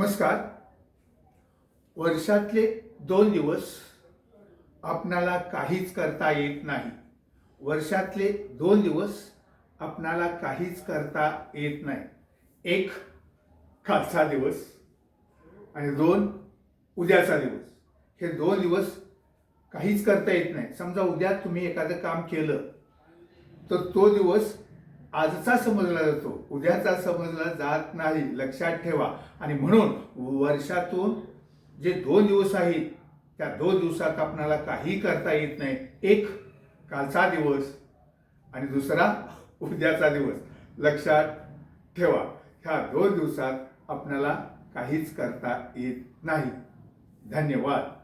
नमस्कार. वर्षातले दोन दिवस आपणाला काहीच करता येत नाही. वर्षातले दोन दिवस आपणाला काहीच करता येत नाही. एक कालचा दिवस आणि दोन उद्याचा दिवस. हे दोन दिवस काहीच करता येत नाही. समजा उद्या तुम्ही एखादं काम केलं तर तो दिवस आजचा समजला जातो उद्याचा समजला जात नाही लक्षात ठेवा. आणि म्हणून वर्षातून जे दोन दिवस आहेत त्या दोन दिवसात आपणाला काही करता येत नाही. एक कालचा दिवस आणि दुसरा उद्याचा दिवस. लक्षात ठेवा ह्या दोन दिवसात आपणाला काहीच करता येत नाही. धन्यवाद.